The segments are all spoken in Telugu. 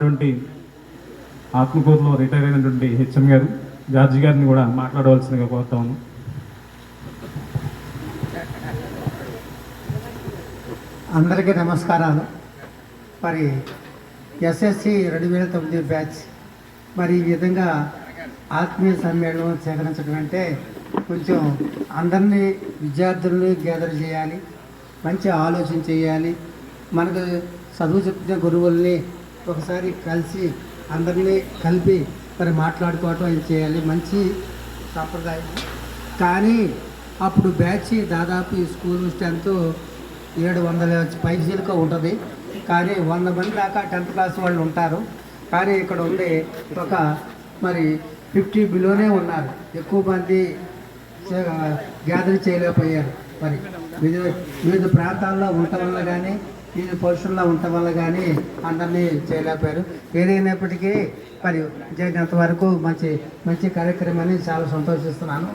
అటువంటి ఆత్మకూరులో రిటైర్ అయినటువంటి హెచ్ఎం గారు జార్జి గారిని కూడా మాట్లాడవలసిందిగా కోరుతాము అందరికీ నమస్కారాలు. మరి ఎస్ఎస్సి రెండు వేల తొమ్మిది బ్యాచ్ మరి ఈ విధంగా ఆత్మీయ సమ్మేళనం సేకరించడం అంటే కొంచెం అందరినీ విద్యార్థుల్ని గ్యాదర్ చేయాలి మంచి ఆలోచన చేయాలి మనకు చదువు చెప్పిన గురువుల్ని ఒకసారి కలిసి అందరినీ కలిపి మరి మాట్లాడుకోవటం ఇది చేయాలి. మంచి సాంప్రదాయం. కానీ అప్పుడు బ్యాచ్ దాదాపు ఈ స్కూల్ స్ట్రెంత్ ఏడు వందల పైసలుగా ఉంటుంది. కానీ వంద మంది దాకా టెన్త్ క్లాస్ వాళ్ళు ఉంటారు. కానీ ఇక్కడ ఉండే ఒక మరి ఫిఫ్టీ బిలోనే ఉన్నారు. ఎక్కువ మంది గ్యాదర్ చేయలేకపోయారు. మరి వివిధ వివిధ ప్రాంతాల్లో ఉండటం వల్ల కానీ వివిధ పొజిషన్లో ఉండటం వల్ల కానీ అందరినీ చేయలేకపోయారు. ఏదైనప్పటికీ మరి జరిగినంత వరకు మంచి మంచి కార్యక్రమాన్ని చాలా సంతోషిస్తున్నాను.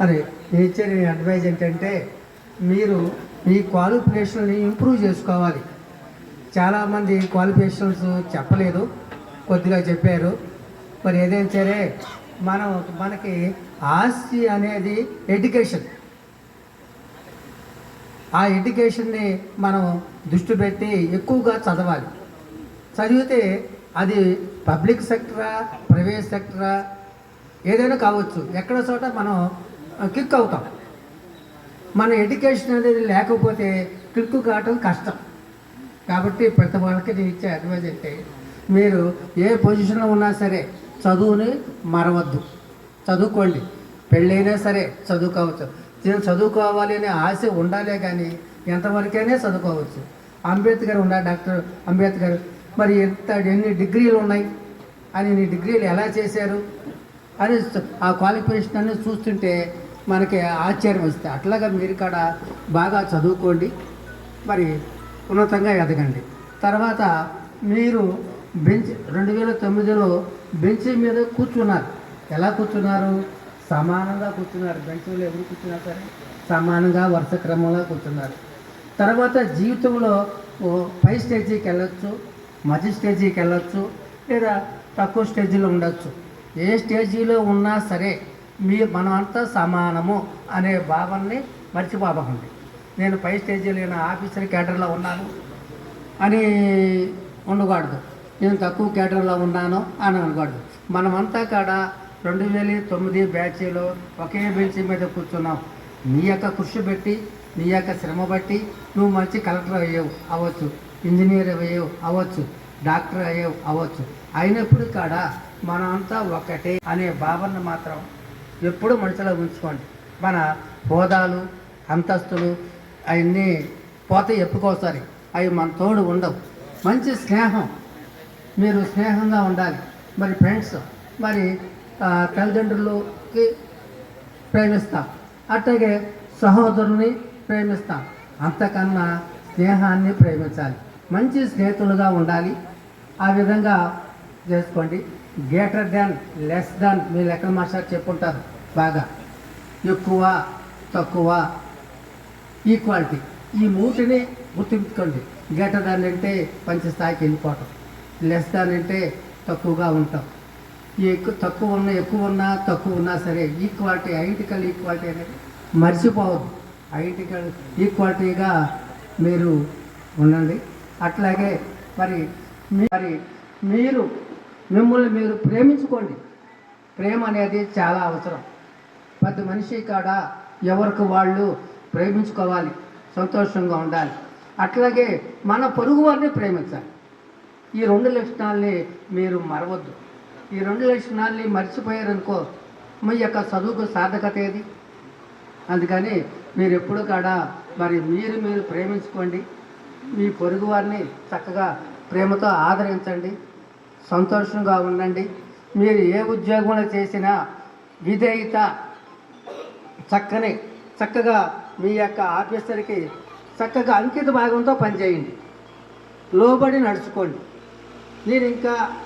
మరి నేచర్ ఇచ్చే అడ్వైజ్ ఏంటంటే మీరు మీ క్వాలిఫికేషన్ని ఇంప్రూవ్ చేసుకోవాలి. చాలామంది క్వాలిఫికేషన్స్ చెప్పలేదు కొద్దిగా చెప్పారు. మరి ఏదైనా సరే మనం మనకి ఆస్తి అనేది ఎడ్యుకేషన్ ఆ ఎడ్యుకేషన్ని మనం దృష్టి పెట్టి ఎక్కువగా చదవాలి. చదివితే అది పబ్లిక్ సెక్టరా ప్రైవేట్ సెక్టరా ఏదైనా కావచ్చు. ఎక్కడ చోట మనం క్లిక్ అవుతాం. మన ఎడ్యుకేషన్ అనేది లేకపోతే క్లిక్ కావటం కష్టం. కాబట్టి ప్రతి వాళ్ళకి నేను ఇచ్చే అడ్వైజ్ అంటే మీరు ఏ పొజిషన్లో ఉన్నా సరే చదువుని మరవద్దు. చదువుకోండి. పెళ్ళైనా సరే చదువుకోవచ్చు. నేను చదువుకోవాలి అనే ఆశ ఉండాలే కానీ ఎంతవరకైనా చదువుకోవచ్చు. అంబేద్కర్ ఉన్నా డాక్టర్ అంబేద్కర్ మరి ఎంత ఎన్ని డిగ్రీలు ఉన్నాయి? అని నీ డిగ్రీలు ఎలా చేశారు? అని ఆ క్వాలిఫికేషన్ అన్ని చూస్తుంటే మనకి ఆశ్చర్యం వస్తుంది. అట్లాగా మీరు కాడ బాగా చదువుకోండి. మరి ఉన్నతంగా ఎదగండి. తర్వాత మీరు బెంచ్ రెండు వేల తొమ్మిదిలో బెంచ్ మీద కూర్చున్నారు. ఎలా కూర్చున్నారు? సమానంగా కూర్చున్నారు. బెంచ్లో ఎవరు కూర్చున్నా సరే సమానంగా వరుస క్రమంలో కూర్చున్నారు. తర్వాత జీవితంలో ఓ పై స్టేజీకి వెళ్ళొచ్చు మధ్య స్టేజీకి వెళ్ళొచ్చు లేదా తక్కువ స్టేజీలో ఉండొచ్చు. ఏ స్టేజీలో ఉన్నా సరే మీ మనమంతా సమానము అనే భావనని మర్చిపోబండి నేను పై స్టేజీలో నేను ఆఫీసర్ కేటర్లో ఉన్నాను అని ఉండకూడదు. నేను తక్కువ కేటర్లో ఉన్నాను అని అనకూడదు. మనమంతా కాడ రెండు వేల తొమ్మిది బ్యాచ్లో ఒకే బెంచ్ మీద కూర్చున్నాం నీ యొక్క కృషి పెట్టి నీ యొక్క శ్రమ బట్టి నువ్వు మంచి కలెక్టర్ అయ్యావు అవ్వచ్చు. ఇంజనీర్ అయ్యావు అవ్వచ్చు. డాక్టర్ అయ్యావు అవ్వచ్చు. అయినప్పుడు కాడ మనమంతా ఒకటే అనే భావన మాత్రం ఎప్పుడు మనసులో ఉంచుకోండి. మన హోదాలు అంతస్తులు అవన్నీ పోతే ఎప్పుకోసారి అవి మన తోడు ఉండవు. మంచి స్నేహం. మీరు స్నేహంగా ఉండాలి. మరి ఫ్రెండ్స్ మరి తల్లిదండ్రులకి ప్రేమిస్తాం. అట్లాగే సహోదరుని ప్రేమిస్తాం. అంతకన్నా స్నేహాన్ని ప్రేమించాలి. మంచి స్నేహితులుగా ఉండాలి. ఆ విధంగా చేసుకోండి. గ్రేటర్ దాన్ లెస్ దాన్ మీ లెక్కల మాస్టర్ చెప్పుంటారు బాగా. ఎక్కువ తక్కువ ఈక్వాలిటీ. ఈ మూటిని గుర్తుపెట్టుకోండి గ్రేటర్ దాన్ అంటే పంచ స్థాయికి వెళ్ళిపోవటం. లెస్ దాన్ అంటే తక్కువగా ఉంటాం. ఎక్కువ తక్కువ ఉన్నా ఎక్కువ ఉన్నా తక్కువ ఉన్నా సరే ఈక్వాలిటీ ఐడెంటికల్ ఈక్వాలిటీ అనేది మర్చిపోవద్దు. ఐడెంటికల్ ఈక్వాలిటీగా మీరు ఉండండి. అట్లాగే మరి మరి మీరు మిమ్మల్ని మీరు ప్రేమించుకోండి. ప్రేమ అనేది చాలా అవసరం. ప్రతి మనిషి కాడ ఎవరికి వాళ్ళు ప్రేమించుకోవాలి సంతోషంగా ఉండాలి. అట్లాగే మన పొరుగు వారిని ప్రేమించాలి. ఈ రెండు లక్షణాలని మీరు మరవద్దు. ఈ రెండు లక్షణాలని మర్చిపోయారనుకో మీ యొక్క చదువుకు సార్థకత ఏది అందుకని మీరు ఎప్పుడు కాడ మరి మీరు మీరు ప్రేమించుకోండి. మీ పొరుగు వారిని చక్కగా ప్రేమతో ఆదరించండి. సంతోషంగా ఉండండి. మీరు ఏ ఉద్యోగంలో చేసినా విధేయత చక్కని చక్కగా మీ యొక్క ఆఫీసర్కి చక్కగా అంకిత భాగంతో పనిచేయండి. లోబడి నడుచుకోండి. నేను ఇంకా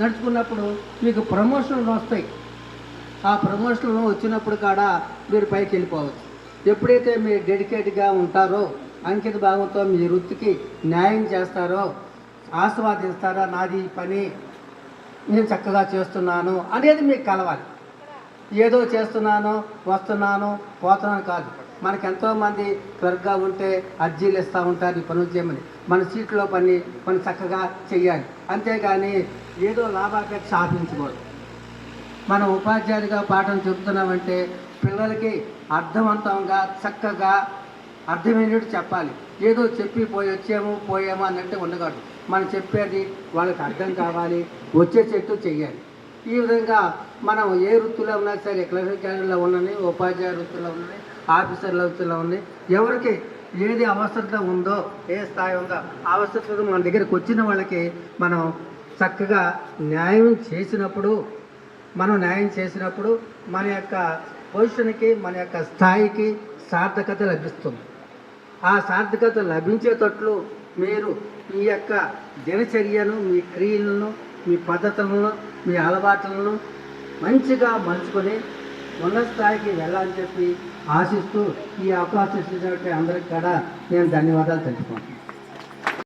నడుచుకున్నప్పుడు మీకు ప్రమోషన్లు వస్తాయి. ఆ ప్రమోషన్లు వచ్చినప్పుడు కాడ మీరు పైకి వెళ్ళిపోవచ్చు. ఎప్పుడైతే మీరు డెడికేట్గా ఉంటారో అంకిత భావంతో మీ వృత్తికి న్యాయం చేస్తారో ఆస్వాదిస్తారా నాది ఈ పని నేను చక్కగా చేస్తున్నాను అనేది మీకు కలవాలి. ఏదో చేస్తున్నాను వస్తున్నాను పోతున్నాను కాదు. మనకు ఎంతోమంది త్వరగా ఉంటే అర్జీలు ఇస్తూ ఉంటారు ఈ పనులు చేయమని. మన సీట్లో పని పని చక్కగా చెయ్యాలి. అంతేగాని ఏదో లాభాపేక్ష ఆపించకూడదు మనం ఉపాధ్యాయుడిగా పాఠం చెబుతున్నామంటే పిల్లలకి అర్థవంతంగా చక్కగా అర్థమైనట్టు చెప్పాలి. ఏదో చెప్పి పోయి వచ్చాము పోయాము అన్నట్టు ఉండకూడదు. మనం చెప్పేది వాళ్ళకి అర్థం కావాలి వచ్చే చెట్టు చెయ్యాలి. ఈ విధంగా మనం ఏ వృత్తిలో ఉన్నా సరే క్లరికల్లో ఉన్నది ఉపాధ్యాయ వృత్తిలో ఉన్నది ఆఫీసర్ల ఉంది. ఎవరికి ఏది అవసరత ఉందో ఏ స్థాయి ఉందో అవసరత మన దగ్గరకు వచ్చిన వాళ్ళకి మనం చక్కగా న్యాయం చేసినప్పుడు మనం న్యాయం చేసినప్పుడు మన యొక్క పొజిషన్కి మన యొక్క స్థాయికి సార్థకత లభిస్తుంది. ఆ సార్థకత లభించేటట్లు మీరు మీ యొక్క దినచర్యను మీ క్రియలను మీ పద్ధతులను మీ అలవాట్లను మంచిగా మలుచుకొని ఉన్నత స్థాయికి వెళ్ళాలని చెప్పి ఆశిస్తూ ఈ అవకాశం ఇచ్చినటువంటి అందరికి కూడా నేను ధన్యవాదాలు తెలుపుకుంటున్నాను.